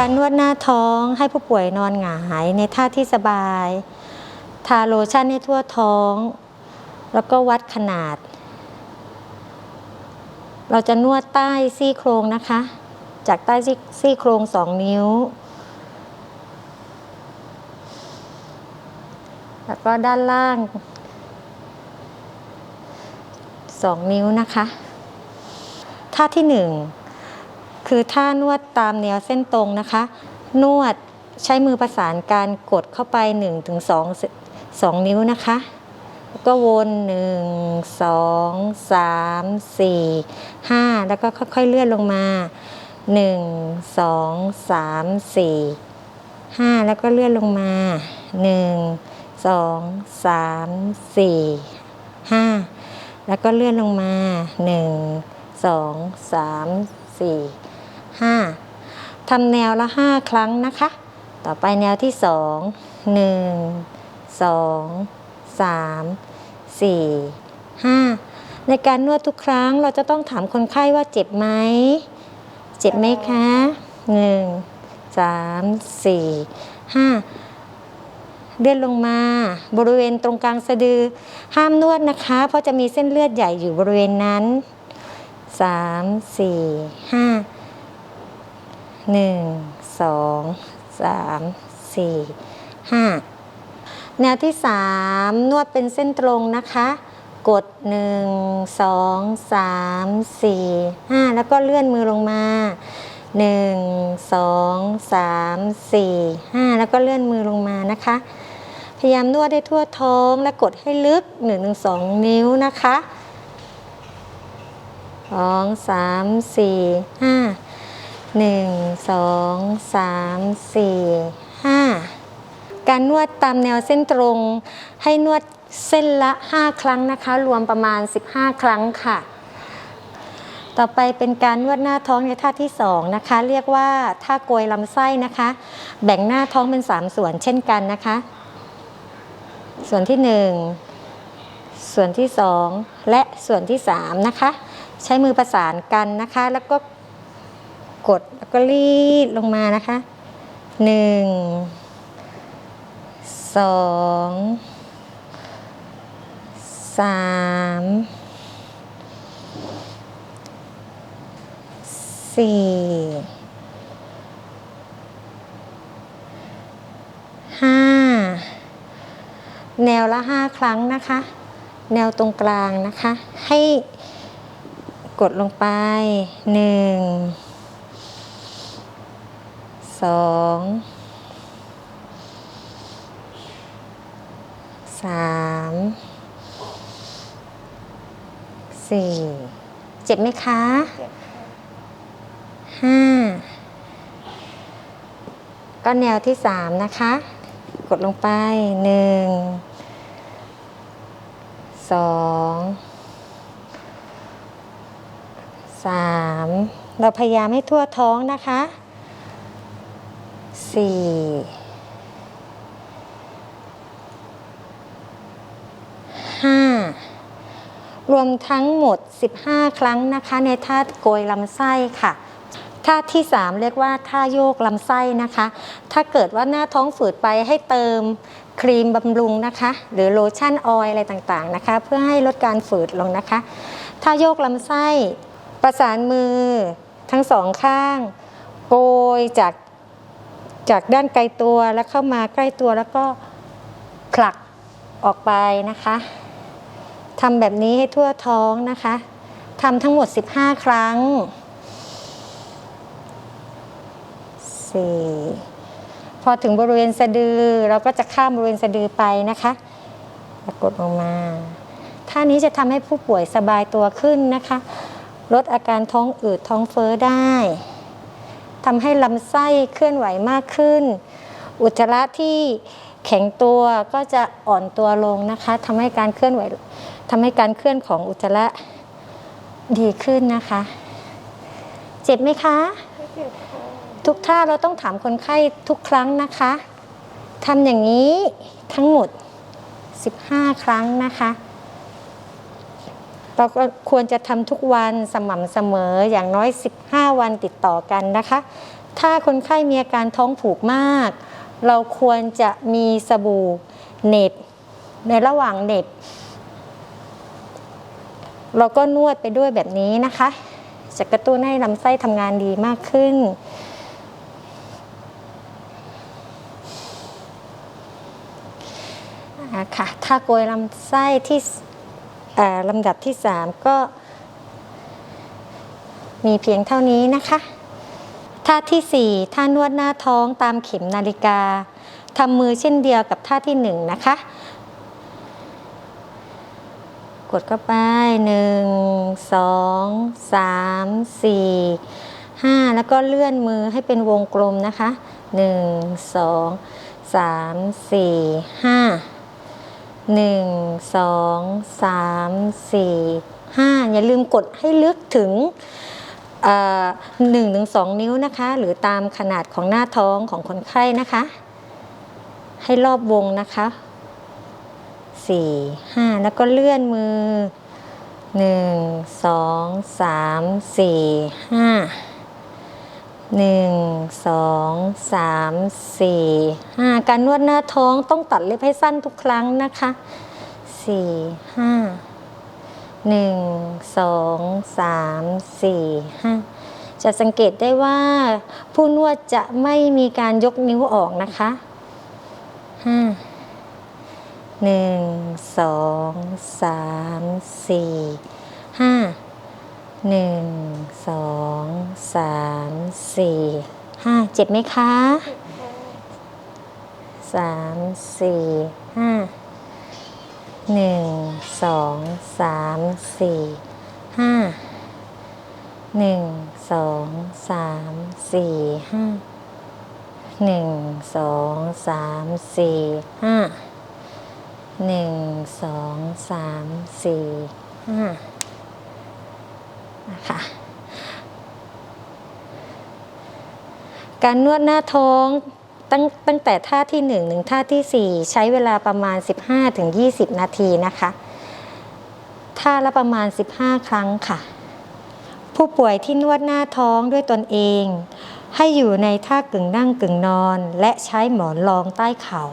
การนวดหน้าท้องให้ผู้ป่วยนอนหงายในท่าที่สบาย ทาโลชั่นให้ทั่วท้อง แล้วก็วัดขนาด เราจะนวดใต้ซี่โครงนะคะ จากใต้ซี่โครงสองนิ้ว แล้วก็ด้านล่างสองนิ้วนะคะ ท่าที่หนึ่ง คือท่านวดตามแนวเส้นตรงนะคะ นวดใช้มือประสานการกดเข้าไป1ถึง2 2นิ้วนะคะ ก็วน1 2 3 4 5 แล้วก็ค่อยๆเลื่อนลงมา 1 2 3 4 5 แล้วก็เลื่อนลงมา 1 2 3 4 5 แล้วก็เลื่อนลงมา 1 2 3 4 5ทำแนวละ 5 ครั้งนะคะ ต่อไปแนวที่ 2 1 2 3 4 5 ในการนวดทุกครั้งเราจะต้องถามคนไข้ว่าเจ็บไหม เจ็บไหมคะ 1 3 4 5 เลื่อนลงมา บริเวณตรงกลางสะดือ ห้ามนวดนะคะ เพราะจะมีเส้นเลือดใหญ่อยู่บริเวณนั้นสามสี่ หนึ่งสองสามสี่ห้าแนวที่สามนวดเป็นเส้นตรงนะคะ กดหนึ่งสองสามสี่ห้าแล้วก็เลื่อนมือลงมาหนึ่งสองสามสี่ห้าแล้วก็เลื่อนมือลงมานะคะ พยายามนวดให้ทั่วท้องและกดให้ลึก1นถึงสองนิ้วนะคะสองสามสี่ห้า หนึ่งสองสามสี่ห้าการนวดตามแนวเส้นตรงให้นวดเส้นละ 5 ครั้งนะคะ รวมประมาณ 15 ครั้งค่ะ ต่อไปเป็นการนวดหน้าท้องในท่าที่ 2 นะคะ เรียกว่าท่าโกยลำไส้นะคะ แบ่งหน้าท้องเป็น 3 ส่วนเช่นกันนะคะ ส่วนที่ 1 ส่วนที่ 2 และส่วนที่ 3 นะคะ ใช้มือประสานกันนะคะ แล้วก็ กดแล้วก็รีดลงมานะคะ1 2 3 4 5แนวละ5ครั้งนะคะ แนวตรงกลางนะคะ ให้กดลงไปหนึ่ง 1 2 3 4เจ็บไหมคะห้าก็แนวที่สามนะคะ กดลงไปหนึ่งสองสามเราพยายามให้ทั่วท้องนะคะ สี่ห้ารวมทั้งหมด 15 ครั้งนะคะ ในท่าโกยลำไส้ค่ะท่าที่ 3 เรียกว่าท่าโยกลำไส้นะคะ ถ้าเกิดว่าหน้าท้องฝืดไปให้เติมครีมบำรุงนะคะ หรือโลชั่นออยล์อะไรต่างๆนะคะ เพื่อให้ลดการฝืดลงนะคะท่าโยกลำไส้ ประสานมือทั้งสองข้าง โกยจาก จากด้านไกลตัวแล้วเข้ามาใกล้ตัวแล้วก็ผลักออกไปนะคะทำแบบนี้ให้ทั่วท้องนะคะทำทั้งหมด 15 ครั้ง 4 พอถึงบริเวณสะดือเราก็จะข้ามบริเวณสะดือไปนะคะกดลงมาท่านี้จะทำให้ผู้ป่วยสบายตัวขึ้นนะคะ ลดอาการท้องอืดท้องเฟ้อได้ ทำให้ลำไส้เคลื่อนไหวมากขึ้น อุจจาระที่แข็งตัวก็จะอ่อนตัวลงนะคะทำให้การเคลื่อนไหวทำให้การเคลื่อนของอุจจาระดีขึ้นนะคะ เจ็บไหมคะทุกท่าเราต้องถามคนไข้ทุกครั้งนะคะทำอย่างนี้ทั้งหมด 15 ครั้งนะคะ เราก็ควรจะทำทุกวันสม่ำเสมออย่างน้อย 15 วันติดต่อกันนะคะ ถ้าคนไข้มีอาการท้องผูกมาก เราควรจะมีสบู่เน็บ ในระหว่างเน็บ เราก็นวดไปด้วยแบบนี้นะคะ จะกระตุ้นให้ลำไส้ทำงานดีมากขึ้นค่ะถ้าโกยลำไส้ที่ ลำดับที่ 3 ก็ มีเพียงเท่านี้นะคะท่าทีสี่ 4 ท่านวดหน้าท้องตามเข็มนาฬิกาทำมือเช่นเดียวกับท่าที่ 1 นะคะ กดเข้าไป 1 2 3 4 5 แล้วก็เลื่อนมือให้เป็นวงกลมนะคะ 1 2 3 4 5 หนึ่งสองสามสี่ห้าอย่าลืมกดให้ลึกถึงหนึ่งถึงสองนิ้วนะคะ หรือตามขนาดของหน้าท้องของคนไข้นะคะ ให้รอบวงนะคะสี่ห้าแล้วก็เลื่อนมือหนึ่งสองสามสี่ห้า หนึ่งสองสามสี่ห้าการนวดหน้าท้องต้องตัดเล็บให้สั้นทุกครั้งนะคะสี่ห้าหนึ่งสองสามสี่ห้าจะสังเกตได้ว่าผู้นวดจะไม่มีการยกนิ้วออกนะคะห้าหนึ่งสองสามสี่ห้า หนึ่งสองสามสี่ห้าเจ็บไหมคะสามสี่ห้าหนึ่งสองสามสี่ห้าหนึ่งสองสามสี่ห้าหนึ่งสองสามสี่ห้าหนึ่งสองสามสี่ห้า นะคะการนวดหน้าท้องตั้งตั้งแต่ท่าที่1ถึงท่าทีสี่ 4 ใช้เวลาประมาณ 15-20 นาทีนะคะ ท่าละประมาณ 15 ครั้งค่ะ ผู้ป่วยที่นวดหน้าท้องด้วยตนเอง ให้อยู่ในท่ากึ่งนั่งกึ่งนอน และใช้หมอนรองใต้เข่า